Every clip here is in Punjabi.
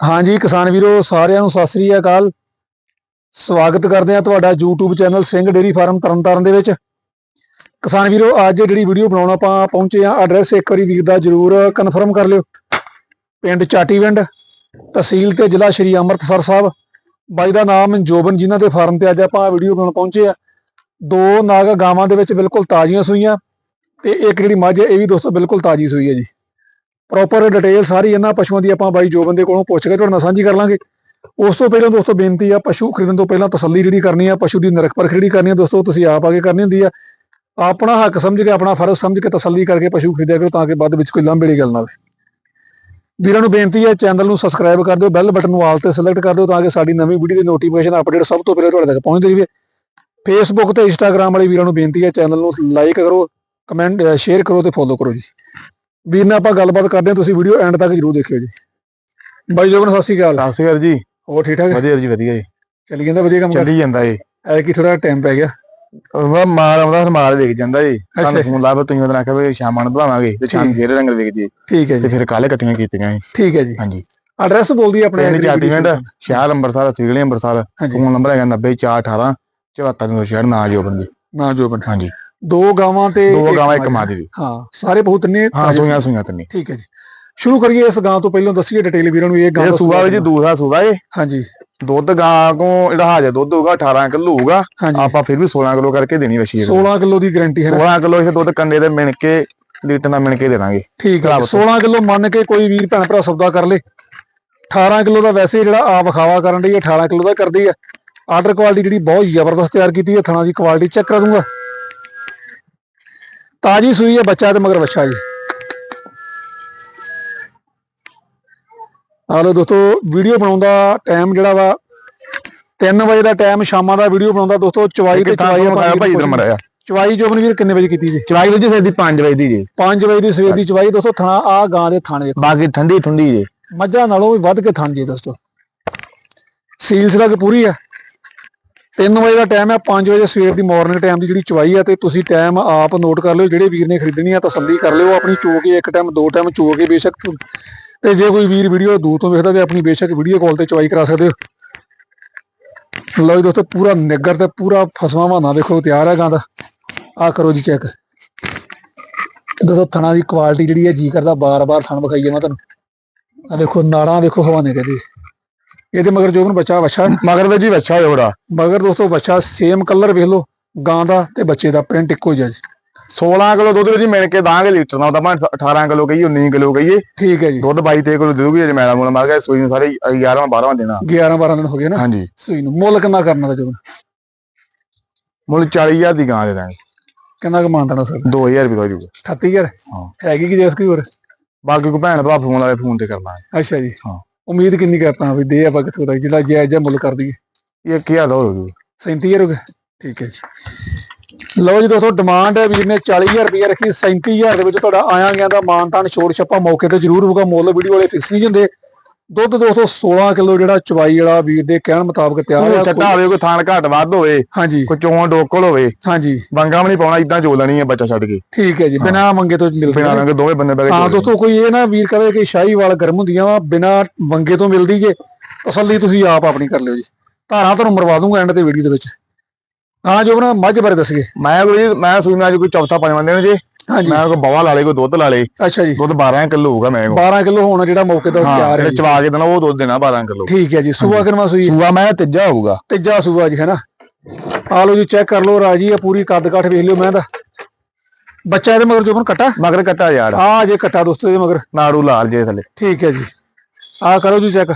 ਹਾਂਜੀ, ਕਿਸਾਨ ਵੀਰੋ, ਸਾਰਿਆਂ ਨੂੰ ਸਤਿ ਸ੍ਰੀ ਅਕਾਲ। ਸਵਾਗਤ ਕਰਦੇ ਹਾਂ ਤੁਹਾਡਾ YouTube channel Singh dairy farm Tarn Taran ਦੇ ਵਿੱਚ। ਕਿਸਾਨ ਵੀਰੋ, ਅੱਜ ਜਿਹੜੀ ਵੀਡੀਓ ਬਣਾਉਣ ਆਪਾਂ ਪਹੁੰਚੇ ਆ ਐਡਰੈਸ ਇੱਕ ਵਾਰੀ ਵੀਰ ਦਾ ਜਰੂਰ ਕਨਫਰਮ ਕਰ ਲਿਓ। ਪਿੰਡ ਚਾਟੀਵਿੰਡ, ਤਹਿਸੀਲ ਤੇ ਜ਼ਿਲ੍ਹਾ ਸ਼੍ਰੀ ਅੰਮ੍ਰਿਤਸਰ ਸਾਹਿਬ। ਬਾਈ ਦਾ ਨਾਮ ਜੋਬਨ ਜਿਨ੍ਹਾਂ ਦੇ ਫਾਰਮ ਤੇ ਅੱਜ ਆਪਾਂ ਵੀਡੀਓ ਬਣਾਉਣ ਪਹੁੰਚੇ ਆ ਦੋ ਨਾਗ ਗਾਵਾਂ ਦੇ ਵਿੱਚ ਬਿਲਕੁਲ ਤਾਜ਼ੀਆਂ ਸੂਈਆਂ ਤੇ ਇੱਕ ਜਿਹੜੀ ਮੱਝ ਇਹ ਵੀ ਦੋਸਤੋ ਬਿਲਕੁਲ ਤਾਜ਼ੀ ਸੂਈ ਹੈ ਜੀ। ਪ੍ਰੋਪਰ ਡਿਟੇਲ ਸਾਰੀ ਇਹਨਾਂ ਪਸ਼ੂਆਂ ਦੀ ਆਪਾਂ ਬਾਈ ਜੋਬਨ ਦੇ ਕੋਲੋਂ ਪੁੱਛ ਕੇ ਤੁਹਾਡੇ ਨਾਲ ਸਾਂਝੀ ਕਰ ਲਾਂਗੇ। ਉਸ ਤੋਂ ਪਹਿਲਾਂ ਦੋਸਤੋ ਬੇਨਤੀ ਆ, ਪਸ਼ੂ ਖਰੀਦਣ ਤੋਂ ਪਹਿਲਾਂ ਤਸੱਲੀ ਜਿਹੜੀ ਕਰਨੀ ਆ, ਪਸ਼ੂ ਦੀ ਨਿਰਖ ਪਰਖ ਜਿਹੜੀ ਕਰਨੀ ਆ ਦੋਸਤੋ, ਤੁਸੀਂ ਆਪ ਆ ਕੇ ਕਰਨੀ ਹੁੰਦੀ ਆ। ਆਪਣਾ ਹੱਕ ਸਮਝ ਕੇ, ਆਪਣਾ ਫਰਜ਼ ਸਮਝ ਕੇ ਤਸੱਲੀ ਕਰਕੇ ਪਸ਼ੂ ਖਰੀਦਿਆ ਕਰੋ ਤਾਂ ਕਿ ਬਾਅਦ ਵਿੱਚ ਕੋਈ ਲੰਬੇੜੀ ਗੱਲ ਨਾ ਹੋਵੇ। ਵੀਰਾਂ ਨੂੰ ਬੇਨਤੀ ਹੈ ਚੈਨਲ ਨੂੰ ਸਬਸਕ੍ਰਾਈਬ ਕਰ ਦਿਓ ਬੈਲ ਬਟਨ ਨੂੰ ਆਲ ਤੇ ਸਿਲੈਕਟ ਕਰ ਦਿਓ ਤਾਂ ਕਿ ਸਾਡੀ ਨਵੀਂ ਵੀਡੀਓ ਦੀ ਨੋਟੀਫਿਕੇਸ਼ਨ ਅਪਡੇਟ ਸਭ ਤੋਂ ਪਹਿਲਾਂ ਤੁਹਾਡੇ ਤੱਕ ਪਹੁੰਚਦੀ ਰਹੇ ਫੇਸਬੁੱਕ ਤੇ ਇੰਸਟਾਗ੍ਰam ਵਾਲੇ ਵੀਰਾਂ ਨੂੰ ਬੇਨਤੀ ਹੈ ਚੈਨਲ ਨੂੰ ਲਾਈਕ ਕਰੋ ਕਮੈਂਟ ਸ਼ੇਅਰ ਕਰੋ ਤੇ ਫੋਲੋ ਕਰੋ ਜੀ। ਵੀਰ ਨਾਲ ਆਪਾਂ ਗੱਲਬਾਤ ਕਰਦੇ ਹਾਂ ਤੁਸੀਂ ਵੀਡੀਓ ਐਂਡ ਤੱਕ ਜਰੂਰ ਦੇਖਿਓ ਜੀ। ਬਾਈ ਜੋਬਨ ਸਤਿ ਸ਼੍ਰੀ ਅਕਾਲ। ਸਤਿ ਸ਼੍ਰੀ ਅਕਾਲ ਜੀ। ਹੋਰ ਠੀਕ ਠਾਕ ਵਧੀਆ ਜੀ ਵਧੀਆ ਜੀ। ਚੱਲੀ ਜਾਂਦਾ ਵਧੀਆ ਕੰਮ ਚੱਲੀ ਜਾਂਦਾ ਜੀ। ਐ ਕੀ ਥੋੜਾ ਟਾਈਮ ਪੈ ਗਿਆ। ਉਹ ਮਾਲ ਆਉਂਦਾ ਮਾਲ ਵੇਖ ਜਾਂਦਾ ਜੀ। ਸਾਨੂੰ ਫੋਨ ਲਾ ਤੁਸੀਂ ਉਹਦੇ ਕਹੇ ਸ਼ਾਮਾਂ ਨੂੰ ਬੁਲਾਵਾਂਗੇ ਤੇ ਸ਼ਾਮ ਫੇਰ ਰੰਗ ਵੇਖ ਜੀ। ਠੀਕ ਹੈ ਤੇ ਜੀ। ਫਿਰ ਕੱਲ ਇਕੱਠੀਆਂ ਕੀਤੀਆਂ ਜੀ। ਠੀਕ ਹੈ ਜੀ। ਹਾਂਜੀ। ਐਡਰੈਸ ਬੋਲਦੀ ਆਪਣੇ ਚਾਟੀਵਿੰਡ ਸ਼ਹਿਰ ਅੰਮ੍ਰਿਤਸਰ ਸਿਗਲੇ ਅੰਮ੍ਰਿਤਸਰ। ਫੋਨ ਨੰਬਰ ਹੈਗਾ 90418 74 ਨਾ ਜੋਬਨ ਜੀ। ਨਾ ਜੋਬਨ। ਹਾਂਜੀ। ਦੋ ਗਾਵਾਂ ਤੇ ਦੋ ਗਾਵਾਂ ਇੱਕ। ਮਾਦੀ ਦੀ। ਹਾਂ ਸਾਰੇ ਬਹੁਤ ਨੇ ਹਾਂ ਤਾਜ਼ੇ ਸੂਈਆਂ ਸੂਈਆਂ ਤੰਨੀ ਠੀਕ ਹੈ ਜੀ। ਸ਼ੁਰੂ ਕਰੀਏ ਇਸ ਗਾਂ ਤੋਂ ਪਹਿਲਾਂ ਦੱਸੀਏ ਡਿਟੇਲ ਵੀਰਾਂ ਨੂੰ ਇਹ ਗਾਂ ਇਹ ਦਾ ਸੂਆ ਵਿੱਚ ਦੂਸਰਾ ਸੂਆ ਏ। ਹਾਂਜੀ। ਦੁੱਧ ਗਾਂ ਕੋ ਜਿਹੜਾ ਹਾਜ਼ਰ ਦੁੱਧ ਹੋਊਗਾ 18 ਕਿਲੋ ਹੋਊਗਾ। ਹਾਂਜੀ। ਆਪਾਂ ਫਿਰ ਵੀ 16 ਕਿਲੋ ਕਰਕੇ ਦੇਣੀ ਵਸ਼ੀ 16 ਕਿਲੋ ਦੀ ਗਾਰੰਟੀ ਹੈ ਨਾ। 16 ਕਿਲੋ ਇਸੇ ਦੁੱਧ ਕੰਡੇ ਦੇ ਮਿਣ ਕੇ ਲੀਟਰ ਦਾ ਮਿਣ ਕੇ ਦੇ ਦਾਂਗੇ। ਠੀਕ ਹੈ ਭਰਾ 16 ਕਿਲੋ ਮੰਨ ਕੇ ਕੋਈ ਵੀਰ ਭੈਣ ਭਰਾ ਸੌਦਾ ਕਰ ਲੇ। 18 ਕਿਲੋ ਦਾ ਵੈਸੇ ਜਿਹੜਾ ਆਪ ਖਾਵਾ ਕਰਨ ਦੀ 18 ਕਿਲੋ ਦਾ ਕਰਦੀ ਹੈ। ਆਰਡਰ ਕੁਆਲਿਟੀ ਜਿਹੜੀ ਬਹੁਤ ਜ਼ਬਰਦਸਤ ਤਿਆਰ ਕੀਤੀ ਹੈ ਥਣਾ ਦੀ ਕੁਆਲਿਟੀ ਚੈੱਕ ਕਰ ਦੂੰਗਾ। ਤਾਜੀ ਸੂਈ ਹੈ ਬੱਚਾ ਤੇ ਮਗਰ ਬੱਚਾ ਜੀ। ਆ ਲੋ ਦੋਸਤੋ ਵੀਡੀਓ ਬਣਾਉਣ ਦਾ ਟਾਈਮ ਜਿਹੜਾ ਵਾ 3 ਵਜੇ ਦਾ ਟਾਈਮ ਸ਼ਾਮਾਂ ਦਾ ਵੀਡੀਓ ਬਣਾਉਂਦਾ ਦੋਸਤੋ ਚਵਾਈ ਤੇ ਚਵਾਈ ਆਪਾਂ ਭਾਈ ਇਧਰ ਮੜਿਆ ਚਵਾਈ ਜੋਬਨ ਵੀਰ ਕਿੰਨੇ ਵਜੇ ਕੀਤੀ ਜੀ? ਚਵਾਈ ਵਿੱਚ ਫਿਰ ਦੀ 5 ਵਜੇ ਦੀ ਜੀ। 5 ਵਜੇ ਦੀ ਸਵੇਰ ਦੀ ਚਵਾਈ ਦੋਸਤੋ ਥਣਾ ਆ ਗਾਂ ਦੇ ਥਾਣੇ ਬਾਕੀ ਠੰਡੀ ਠੰਡੀ ਜੀ। ਮੱਝਾਂ ਨਾਲੋਂ ਵੀ ਵੱਧ ਕੇ ਥਣ ਜੀ ਦੋਸਤੋ। ਸੀਲ ਸਲਗ ਪੂਰੀ ਆ। 3 ਵਜੇ ਦਾ ਟਾਈਮ ਹੈ 5 ਵਜੇ ਸਵੇਰ ਦੀ ਮਾਰਨਿੰਗ ਟਾਈਮ ਦੀ ਜਿਹੜੀ ਚਵਾਈ ਆ ਤੇ ਤੁਸੀਂ ਟਾਈਮ ਆਪ ਨੋਟ ਕਰ ਲਿਓ, ਜਿਹੜੇ ਵੀਰ ਨੇ ਖਰੀਦਣੀ ਆ ਤਸੱਲੀ ਕਰ ਲਿਓ, ਆਪਣੀ ਚੋ ਕੇ ਇੱਕ ਟਾਈਮ ਦੋ ਟਾਈਮ ਚੋ ਕੇ ਬੇਸ਼ੱਕ ਤੁ- ਤੇ ਜੇ ਕੋਈ ਵੀਰ ਵੀਡੀਓ ਦੂਰ ਤੋਂ ਵੇਖਦਾ ਤੇ ਆਪਣੀ ਬੇਸ਼ੱਕ ਵੀਡੀਓ ਕਾਲ ਤੇ ਚਵਾਈ ਕਰਾ ਸਕਦੇ ਹੋ। ਲਓ ਜੀ ਦੋਸਤੋ, ਪੂਰਾ ਨਿੱਗਰ ਤੇ ਪੂਰਾ ਫਸਵਾ ਵਾਨਾ ਵੇਖੋ, ਤਿਆਰ ਹੈ ਗਾਂ ਦਾ। ਆ ਕਰੋ ਜੀ ਚੈੱਕ ਦੋਸਤੋ, ਥਣਾ ਦੀ ਕੁਆਲਿਟੀ ਜਿਹੜੀ ਹੈ ਜੀ ਕਰਦਾ, ਬਾਰ-ਬਾਰ ਥਣ ਵਿਖਾਈ ਜਾਵਾਂ ਤੁਹਾਨੂੰ। ਆ ਦੇਖੋ ਨਾੜਾਂ ਦੇਖੋ ਹਵਾਨੇ ਕਹਦੇ। ਇਹਦੇ ਮਗਰ ਜੋਬਨ ਬੱਚਾ ਵੱਛਾ ਮਗਰ ਵਿੱਚ ਜੀ ਬੱਚਾ ਹੋੜਾ ਮਗਰ ਦੋਸਤੋ ਬੱਚਾ ਸੇਮ ਕਲਰ ਵੇਖ ਲਓ ਗਾਂ ਦਾ ਤੇ ਬੱਚੇ ਦਾ ਪ੍ਰਿੰਟ ਇੱਕੋ ਜਿਹਾ ਜੀ। 16 ਕਿਲੋ ਦੁੱਧ ਵਿੱਚ ਮਿਣ ਕੇ ਦਾਂਗੇ ਲੀਟਰ ਨਾਲ ਤਾਂ ਭਾਵੇਂ 18 ਕਿਲੋ ਕਹੀਏ 19 ਕਿਲੋ ਕਹੀਏ। ਠੀਕ ਹੈ ਜੀ। ਦੁੱਧ 22 23 ਕਿਲੋ ਦੇਊਗੀ ਜੇ ਮੈਲਾ ਮੂਲ ਮਾਰ ਗਿਆ ਸੂਈ ਨੂੰ ਸਾਰੇ 11ਵਾਂ 12ਵਾਂ ਦੇਣਾ। 11 12 ਦਿਨ ਹੋ ਗਏ ਨਾ। ਹਾਂਜੀ। ਸੂਈ ਨੂੰ। ਮੁੱਲ ਕਿੰਨਾ ਕਰਨਾ ਦਾ ਜੋਬਨ ਮੁੱਲ 40000 ਦੀ ਗਾਂ ਦੇ ਦਾਂਗੇ। ਕਿੰਨਾ ਕੁ ਮੰਨਦਾ ਸਰ 2000 ਰੁਪਏ ਹੋ ਜਾਊਗਾ। 38000 ਹਾਂ। ਹੈਗੀ ਕਿ ਜੈਸ ਕੋਈ ਹੋਰ? ਬਾਕੀ ਕੋ ਭੈਣ ਭਰਾ ਫੋਨ ਵਾਲੇ ਫੋਨ ਤੇ ਕਰਨਾ। ਅੱਛਾ ਜੀ। ਹਾਂ। ਉਮੀਦ ਕਿੰਨੀ ਕਰਤਾ ਵੀ ਦੇ ਆਪਾਂ ਕਿਥੋਂ ਦਾ ਜਿਹੜਾ ਜਾਇਜ਼ ਜਿਹਾ ਮੁੱਲ ਕਰ ਦਈਏ। ਇਹ ਕੀ ਹਾਲ ਹੋ ਜੂ? 37000 ਹੋ ਗਿਆ ਠੀਕ ਹੈ ਜੀ। ਲਓ ਜੀ ਦੋਸਤੋ ਡਿਮਾਂਡ ਹੈ ਵੀਰ ਨੇ 40000 ਰੁਪਏ ਰੱਖੀ। 37000 ਦੇ ਵਿੱਚ ਤੁਹਾਡਾ ਆਇਆ ਗਿਆ ਦਾ ਮਾਨਤਾਨ ਛੋੜ ਛੱਪਾ ਮੌਕੇ ਤੇ ਜ਼ਰੂਰ ਹੋਊਗਾ। ਮੁੱਲ ਵੀਡੀਓ ਵਾਲੇ ਫਿਕਸ ਨਹੀਂ ਹੁੰਦੇ। ਦੁੱਧ ਦੋਸਤੋ 16 ਕਿਲੋ ਜਿਹੜਾ ਚਵਾਈ ਵਾਲਾ ਵੀਰ ਦੇ ਕਹਿਣ ਮੁਤਾਬਕ ਤਿਆਰ ਹੈ ਚੱਟਾ ਹੋਵੇ ਕੋਈ ਥਾਣ ਘੱਟ ਵੱਧ ਹੋਵੇ ਹਾਂਜੀ। ਕੋਈ ਚੋਣ ਡੋਕਲ ਹੋਵੇ ਹਾਂਜੀ। ਵੰਗਾ ਵੀ ਨਹੀਂ ਪਾਉਣਾ ਇਦਾਂ ਜੋ ਲੈਣੀ ਹੈ ਬੱਚਾ ਛੱਡ ਕੇ। ਠੀਕ ਹੈ ਜੀ ਬਿਨਾ ਮੰਗੇ ਤੋਂ ਮਿਲਦੇ ਬਿਨਾਂ। ਰੰਗ ਦੋਵੇਂ ਬੰਦੇ ਬੈ ਕੇ ਹਾਂ ਚੋ। ਦੋਸਤੋ ਕੋਈ ਇਹ ਨਾ ਵੀਰ ਕਹੇ ਕਿ ਸ਼ਾਹੀ ਵਾਲ ਗਰਮ ਹੁੰਦੀਆਂ ਵਾ ਬਿਨਾ ਵੰਗੇ ਤੋਂ ਮਿਲਦੀ ਜੇ ਤਸੱਲੀ ਤੁਸੀਂ ਆਪ ਆਪਣੀ ਕਰ ਲਿਓ ਜੀ। ਧਾਰਾਂ ਤੁਹਾਨੂੰ ਮਰਵਾ ਦੂੰਗਾ ਐਂਡ ਤੇ ਵੀਡੀਓ ਦੇ ਵਿੱਚ। ਹਾਂ ਜੋ ਨਾ ਮੱਝ ਬਾਰੇ ਦੱਸੀਏ। ਮੈਂ ਕੋਈ ਮੈਂ ਮੈਂ ਅੱਜ ਕੋਈ ਚੌਥਾ ਪੰਜਵਾਂ ਦਿਨ ਜੇ। ਹਾਂਜੀ। ਮੈਂ ਕੋਈ ਬਵਾ ਲਾ ਲੇ ਕੋਈ ਦੁੱਧ ਲਾ ਲੇ। ਅੱਛਾ ਜੀ। ਦੁੱਧ 12 ਕਿਲੋ ਹੋਊਗਾ ਮੈਂ ਕੋ 12 ਕਿਲੋ ਹੋਣਾ ਜਿਹੜਾ ਮੌਕੇ ਤੋਂ ਤਿਆਰ ਹੈ। ਚਵਾ ਕੇ ਦੇਣਾ ਉਹ ਦੁੱਧ ਦੇਣਾ 12 ਕਿਲੋ। ਠੀਕ ਹੈ ਜੀ। ਸੂਆ ਕਿਨਵਾ ਸੂਈ? ਸੂਆ ਮੈਂ ਤੀਜਾ ਹੋਊਗਾ। ਤੀਜਾ ਸੂਆ ਜੀ ਹੈ ਨਾ ਆ ਲਓ ਜੀ ਚੈੱਕ ਕਰ ਲਓ ਰਾਜੀ ਆ ਪੂਰੀ ਕੱਦ ਕਾਠ ਵੇਖ ਲਿਓ ਮੈਂ ਦਾ ਬੱਚਾ ਇਹਦੇ ਮਗਰ ਜੋਬਨ ਕਟਾ? ਮਗਰ ਕੱਟਾ ਯਾਰ। ਆ ਜੇ ਕਟਾ ਦੋਸਤੋ ਇਹਦੇ ਮਗਰ। ਨਾੜੂ ਲਾਲ ਜੇ ਥੱਲੇ। ਠੀਕ ਹੈ ਜੀ। ਆ ਕਰੋ ਜੀ ਚੈੱਕ।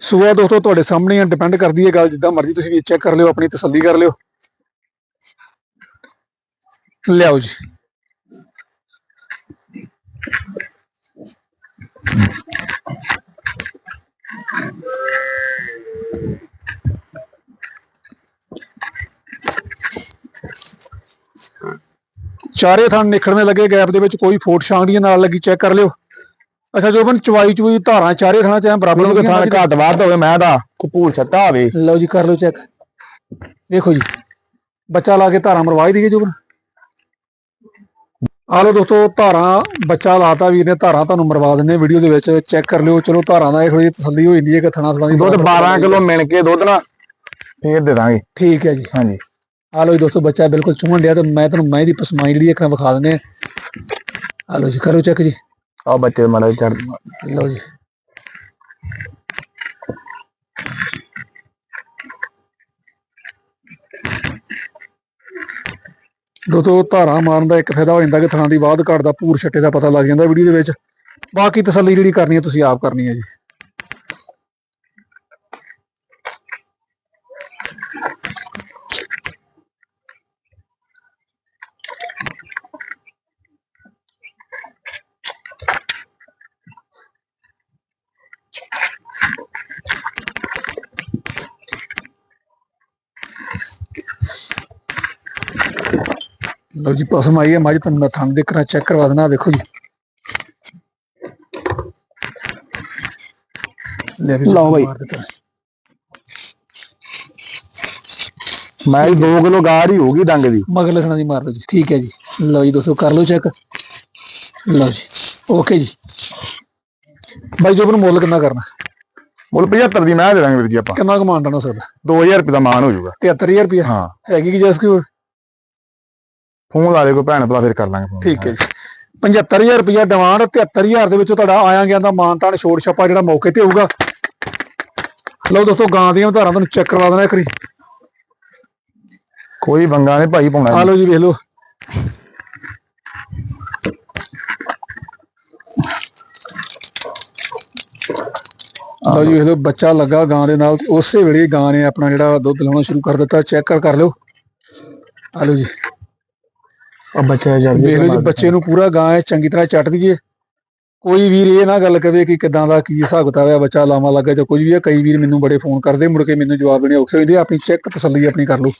ਸੂਆ ਦੋਸਤੋ ਤੁਹਾਡੇ ਸਾਹਮਣੇ ਡਿਪੈਂਡ ਕਰਦੀ ਹੈ ਗੱਲ ਜਿੱਦਾਂ ਮਰਜ਼ੀ ਤੁਸੀਂ ਵੀ ਚੈੱਕ ਕਰ ਲਿਓ ਆਪਣੀ ਤਸੱਲੀ ਕਰ ਲਿਓ। ਲਿਆਓ ਜੀ ਚਾਰੇ ਥਣ ਨਿਖੜਨੇ ਲੱਗੇ ਗੈਪ ਦੇ ਵਿੱਚ ਕੋਈ ਫੋਟ ਛਾਂਗੜੀਆਂ ਨਾਲ ਲੱਗੀ ਚੈੱਕ ਕਰ ਲਿਓ। ਅੱਛਾ ਜੋਬਨ ਚਵਾਈ ਚੁਈ ਧਾਰਾਂ ਚਾਰੇ ਥਣਾ ਚ ਐਂ ਬਰਾਬਰ ਕੋਈ ਲੱਗੀਆਂ ਥਾਣ ਘੱਟ ਵੱਧ ਹੋਵੇ ਮੈਂ ਦਾ ਕਪੂਰ ਛੱਟਾ ਹੋਵੇ। ਲਓ ਜੀ ਕਰ ਲਓ ਚੈੱਕ ਦੇਖੋ ਜੀ ਬੱਚਾ ਲਾ ਕੇ ਧਾਰਾਂ ਮਰਵਾ ਹੀ ਦਈਏ ਜੋਬਨ ਆ ਲਓ ਦੋਸਤੋ ਧਾਰਾਂ ਬੱਚਾ ਲਾਤਾ ਵੀਰ ਨੇ ਧਾਰਾਂ ਤੁਹਾਨੂੰ ਮਰਵਾ ਦਿੰਨੇ ਵੀਡੀਓ ਦੇ ਵਿੱਚ ਚੈੱਕ ਕਰ ਲਿਓ। ਚਲੋ ਧਾਰਾਂ ਦਾ ਇਹ ਥੋੜੀ ਤਸੱਲੀ ਹੋ ਜਾਂਦੀ ਹੈ ਕਿ ਥਣਾ ਥਣਾ ਦੀ ਦੁੱਧ 12 ਕਿਲੋ ਮਿਣ ਕੇ ਦੁੱਧ ਨਾ ਫੇਰ ਦੇ ਦਾਂਗੇ। ਠੀਕ ਹੈ ਜੀ। ਹਾਂਜੀ। ਆ ਲਓ ਜੀ ਦੋਸਤੋ ਬੱਚਾ ਬਿਲਕੁਲ ਚੁੰਮਣ ਡਿਆ ਤੇ ਮੈਂ ਤੁਹਾਨੂੰ ਮੈਂ ਦੀ ਪਸਮਾਈ ਜਿਹੜੀ ਇੱਕ ਵਿਖਾ ਦਿੰਨੇ ਆ ਲਓ ਜੀ ਕਰੋ ਚੈੱਕ ਜੀ। ਆ ਬੱਚੇ ਮਾੜਾ ਚੜ ਲਓ ਜੀ। ਦੋਸਤੋ ਧਾਰਾ ਮਾਰਨ ਦਾ ਇੱਕ ਫਾਇਦਾ ਹੋ ਜਾਂਦਾ ਕਿ ਥਾਂ ਦੀ ਬਾਅਦ ਘਾਟ ਦਾ ਪੂਰ ਛੱਟੇ ਦਾ ਪਤਾ ਲੱਗ ਜਾਂਦਾ ਵੀਡੀਓ ਦੇ ਵਿੱਚ। ਬਾਕੀ ਤਸੱਲੀ ਜਿਹੜੀ ਕਰਨੀ ਹੈ, ਤੁਸੀਂ ਆਪ ਕਰਨੀ ਹੈ ਜੀ। ਲਓ ਜੀ ਪਸਮ ਆਈ ਹੈ ਮੱਝ ਤੁਹਾਨੂੰ ਮੈਂ ਥਾਂ ਦੇਖਣਾ ਚੈੱਕ ਕਰਵਾ ਦੇਣਾ ਵੇਖੋ ਜੀ। ਲਓ ਬਾਈ। ਮੈਂ 2 ਕਿਲੋ ਗਾੜ ਹੀ ਹੋਊਗੀ ਡੰਗ ਦੀ। ਮਗਰ ਲਸਣਾ ਦੀ ਮਾਰ ਦਿਓ ਜੀ ਠੀਕ ਹੈ ਜੀ। ਲਓ ਜੀ ਦੋਸਤੋ ਕਰ ਲਓ ਚੈੱਕ ਲਓ ਜੀ ਓਕੇ ਜੀ। ਬਾਈ ਜੋਬਨ ਮੁੱਲ ਕਿੰਨਾ ਕਰਨਾ? ਮੁੱਲ 75 ਦੀ ਮੈਂ ਦੇ ਦਾਂਗੇ ਵੀਰ ਜੀ ਆਪਾਂ। ਕਿੰਨਾ ਕਮਾਂਡ ਹੋ ਸਕਦਾ 2000 ਰੁਪਏ ਦਾ ਮਾਨ ਹੋ ਜਾਊਗਾ। 73000 ਰੁਪਏ ਹਾਂ। ਹੈਗੀ ਕਿ ਜੈਸ ਕੀ ਫੋਨ ਲਾ ਦੇ ਕੋਈ ਭੈਣ ਭਰਾ ਫਿਰ ਕਰ ਲਾਂਗੇ phone। ਠੀਕ ਹੈ ਜੀ। 75000 ਰੁਪਇਆ ਡਿਮਾਂਡ 73000 ਦੇ ਵਿੱਚੋਂ ਤੁਹਾਡਾ ਆਇਆ ਗਿਆ ਦਾ ਮਾਨਤਾਨ ਛੋੜ ਛੱਪਾ ਜਿਹੜਾ ਮੌਕੇ ਤੇ ਹੋਊਗਾ। ਲਓ ਦੋਸਤੋ ਗਾਂ ਦੀਆਂ ਧਾਰਾਂ ਤੁਹਾਨੂੰ ਚੈੱਕ ਕਰਵਾ ਦੇਣਾ ਇੱਕ ਵਾਰੀ। ਕੋਈ ਬੰਗਾ ਨਹੀਂ ਭਾਈ ਪਾਉਣਾ ਆ ਲਓ ਜੀ ਵੇਖ ਲਓ। ਲਓ ਜੀ ਵੇਖ ਲਓ ਬੱਚਾ ਲੱਗਾ ਗਾਂ ਦੇ ਨਾਲ। ਉਸੇ ਵੇਲੇ ਗਾਂ ਨੇ ਆਪਣਾ ਜਿਹੜਾ ਦੁੱਧ ਲਾਉਣਾ ਸ਼ੁਰੂ ਕਰ ਦਿੱਤਾ। ਚੈੱਕ ਕਰ ਕਰ ਲਿਓ। ਆ ਲਓ ਜੀ। ਆ ਬੱਚਾ ਜਰ ਵੇਖ ਲਓ ਜੀ ਬੱਚੇ ਨੂੰ ਪੂਰਾ ਗਾਂ ਹੈ ਚੰਗੀ ਤਰ੍ਹਾਂ ਚੱਟ ਦਈਏ। ਕੋਈ ਵੀਰ ਇਹ ਨਾ ਗੱਲ ਕਵੇ ਕਿ ਕਿਦਾਂ ਦਾ ਕੀ ਹਿਸਾਬ ਕਿਤਾਬ ਹੈ ਬੱਚਾ ਲਾਵਾਂ ਲੱਗਾ ਜਾਂ ਕੁਝ ਵੀ ਹੈ ਕਈ ਵੀਰ ਮੈਨੂੰ ਬੜੇ ਫੋਨ ਕਰਦੇ ਮੁੜ ਕੇ ਮੈਨੂੰ ਜਵਾਬ ਦੇਣੇ ਔਖੇ ਹੁੰਦੇ ਆਪਣੀ ਚੈੱਕ ਤਸੱਲੀ ਆਪਣੀ ਕਰ ਲਓ।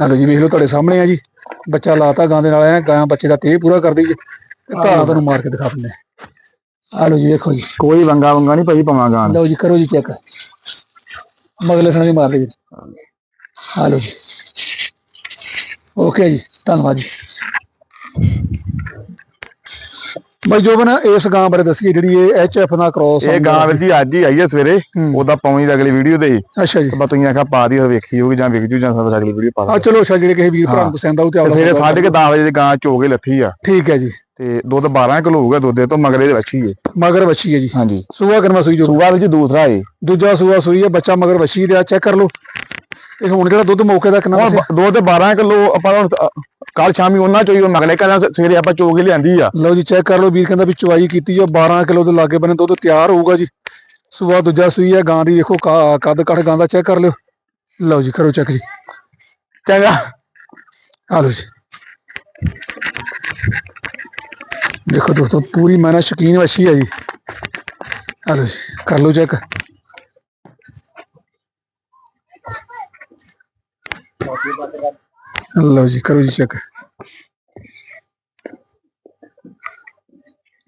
ਲਓ ਜੀ ਵੇਖ ਲਓ ਤੁਹਾਡੇ ਸਾਹਮਣੇ ਆ ਜੀ ਬੱਚਾ ਲਾਤਾ ਗਾਂ ਦੇ ਨਾਲ ਐ ਗਾਂ ਬੱਚੇ ਦਾ ਤੇ ਪੂਰਾ ਕਰ ਦਈਏ ਤੇ ਧਾਰਾਂ ਤੁਹਾਨੂੰ ਮਾਰ ਕੇ ਦਿਖਾ ਦਿੰਦੇ ਆ। ਲਓ ਜੀ ਵੇਖੋ ਜੀ। ਕੋਈ ਬੰਗਾ ਬੰਗਾ ਨਹੀਂ ਭਾਈ ਪਾਵਾਂਗਾ ਲਓ ਜੀ ਕਰੋ ਜੀ ਚੈੱਕ। ਮਗਲੇ ਖਣਾ ਮਾਰ ਲਈ ਆ ਲਓ ਜੀ। ਓਕੇ ਜੀ। ਧੰਨਵਾਦ ਜੀ। ਬਾਈ ਜੋਬਨ ਇਸ ਗਾਂ ਬਾਰੇ ਦੱਸੀਏ ਜਿਹੜੀ ਇਹ ਐਚਐਫ ਨਾਲ ਕ੍ਰੋਸ ਇਹ ਗਾਂ ਵੀਰ ਜੀ ਅੱਜ ਹੀ ਆਈ ਹੈ ਸਵੇਰੇ ਹੂੰ। ਉਹਦਾ ਪਾਉਣੀ ਦਾ ਅਗਲੀ ਵੀਡੀਓ ਤੇ ਹੀ। ਅੱਛਾ ਜੀ। ਬਸ ਤੁਸੀਂ ਪਾ ਦੀ ਉਹ ਵੇਖੀ ਹੋਊਗੀ ਜਾਂ ਵਿਕ ਜੂ ਜਾਂ ਫਿਰ ਅਗਲੀ ਵੀਡੀਓ ਪਾ ਆ। ਚਲੋ ਅੱਛਾ ਜਿਹੜੇ ਕਿਸੇ ਵੀਰ ਭਰਾ ਨੂੰ ਹਾਂ। ਪਸੰਦ ਆਉ ਤੇ ਆਪਣਾ ਸਵੇਰੇ ਸੌਦਾ 10:30 ਵਜੇ ਦੀ ਗਾਂ ਚੋ ਕੇ ਲੱਥੀ ਆ। ਠੀਕ ਹੈ ਜੀ। ਤੇ ਦੁੱਧ 12 ਕਿਲੋ ਹੋਊਗਾ ਦੁੱਧ ਦੇ ਤੋਂ ਮਗਰੇ ਦੇ ਵੱਛੀ ਏ। ਮਗਰ ਵੱਛੀ ਹੈ ਜੀ। ਹਾਂਜੀ। ਸੂਆ ਕਰਮਾ ਸੂਈ ਜੋ ਸੂਆ ਵਿੱਚ ਦੂਸਰਾ ਏ। ਦੂਜਾ ਸੂਆ ਸੂਈ ਹੈ ਬੱਚਾ ਮਗਰ ਵੱਛੀ ਦੇ ਆ ਚੈੱਕ ਕਰ ਲਓ। ਇਹ ਹੁਣ ਜਿਹੜਾ ਦੁੱਧ ਮੌਕੇ ਦਾ ਕਿੰਨਾ? ਬ- ਦੁੱਧ 12 ਕਿਲੋ ਆਪਾਂ ਕੱਲ ਸ਼ਾਮੀ ਉਹਨਾਂ ਚੋਂ ਹੀ ਉਹ ਮਗਲੇ ਕਰਾਂ ਸਵੇਰੇ ਆਪਾਂ ਚੋ ਕੇ ਲਿਆਂਦੀ ਆ। ਲਓ ਜੀ ਚੈੱਕ ਕਰ ਲਓ ਵੀਰ ਕਹਿੰਦਾ ਵੀ ਚੁਆਈ ਕੀਤੀ ਜੋ 12 ਕਿਲੋ ਦੇ ਲਾਗੇ ਬਨੇ ਦੁੱਧ ਤਿਆਰ ਹੋਊਗਾ ਜੀ। ਸੂਆ ਦੂਜਾ ਸੂਈ ਹੈ ਗਾਂ ਦੀ ਵੇਖੋ ਕੱਦ ਕੱਠ ਗਾਂ ਦਾ ਚੈੱਕ ਕਰ ਲਿਓ। ਲਓ ਜੀ ਕਰੋ ਚੈੱਕ ਜੀ। ਚੰਗਾ। ਆ ਲਓ ਜੀ। ਦੇਖੋ ਦੋਸਤੋ ਪੂਰੀ ਮੈਨਾ ਸ਼ਕੀਨ ਵਸ਼ੀ ਹੈ ਜੀ। ਆ ਲਓ ਜੀ ਕਰ ਲਓ ਚੈੱਕ ਲਓ ਜੀ ਕਰੋ ਜੀ ਚੈੱਕ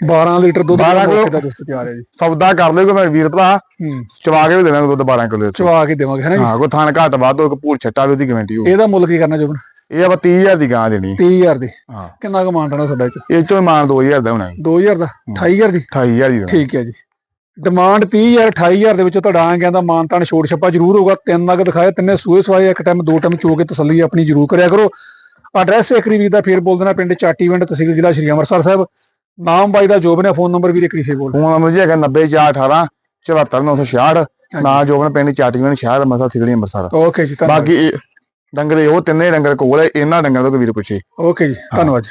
12 ਲੀਟਰ ਦੁੱਧ 12 ਕਿਲੋ। ਮੌਕੇ ਦਾ ਦੋਸਤੋ ਤਿਆਰ ਹੈ ਜੀ। ਸੌਦਾ ਕਰ ਲਿਓ ਮੇਰੇ ਵੀਰ ਭਰਾ। ਚਵਾ ਕੇ ਵੀ ਦੇਣਾ ਦੁੱਧ 12 ਕਿਲੋ ਚਵਾ ਕੇ ਦੇਵਾਂਗੇ ਹੈ ਨਾ ਜੀ? ਹਾਂ ਕੋਈ ਥਾਣ ਘੱਟ ਵੱਧ ਹੋ ਭੂਰ ਛੱਟਾ ਵੀ ਉਹਦੀ ਗਾਰੰਟੀ ਹੋ ਇਹਦਾ ਮੁੱਲ ਕੀ ਕਰਨਾ ਜੋਬਨ ਇਹ ਆਪਾਂ 30000 ਦੀ ਗਾਂ ਦੇਣੀ। 30000 ਦੀ। ਹਾਂ। ਕਿੰਨਾ ਕੁ ਸਾਡਾ ਇਹ ਚ? ਇਹ ਚੋਂ ਹੀ ਮਾਨ 2000 ਦਾ ਹੋਣਾ 2000 ਦਾ 28000 ਦੀ? 28000 ਦੀ। ਠੀਕ ਹੈ ਜੀ। ਡਿਮਾਂਡ 30000 28000 ਦੇ ਵਿੱਚੋਂ ਤੁਹਾਡਾ ਆ ਗਿਆ ਦਾ ਮਾਨਤਾਨ ਛੋੜ ਛੱਪਾ ਜ਼ਰੂਰ ਹੋਊਗਾ। ਤਿੰਨ ਨਗ ਦਿਖਾਏ ਤਿੰਨੇ ਸੂਏ ਸਵਾਏ ਇੱਕ ਟਾਈਮ ਦੋ ਟਾਈਮ ਚੋ ਕੇ ਤਸੱਲੀ ਆਪਣੀ ਜ਼ਰੂਰ ਕਰਿਆ ਕਰੋ। ਐਡਰੈਸ ਇੱਕ ਵੀਰ ਦਾ ਫੇਰ ਬੋਲ ਦੇਣਾ ਪਿੰਡ ਚਾਟੀਵਿੰਡ ਤਹਿਸੀਲ ਜ਼ਿਲ੍ਹਾ ਸ਼੍ਰੀ ਅੰਮ੍ਰਿਤਸਰ ਸਾਹਿਬ। ਨਾਮ ਬਾਈ ਦਾ ਜੋਬ ਨੇ ਫੋਨ ਨੰਬਰ ਵੀ ਇੱਕ ਵਾਰੀ ਫੇਰ ਬੋਲ। ਫੋਨ ਨੰਬਰ ਜੀ ਹੈਗਾ 90418 74966 ਨਾ ਜੋਬਨ ਪਿੰਡ ਚਾਟੀਵਨ ਸ਼ਹਿਰ ਮਸਾ ਸਿਗਲੀ ਅੰਮ੍ਰਿਤਸਰ। ਓਕੇ ਜੀ ਧੰਨਵਾਦ। ਬਾਕੀ ਡੰਗਰ ਉਹ ਤਿੰਨੇ ਡੰਗਰ ਕੋਲ ਹੈ ਇਹਨਾਂ ਡੰਗਰ ਤੋਂ ਵੀਰ ਪੁੱਛੇ। ਓਕੇ ਜੀ ਧੰਨਵਾਦ ਜੀ।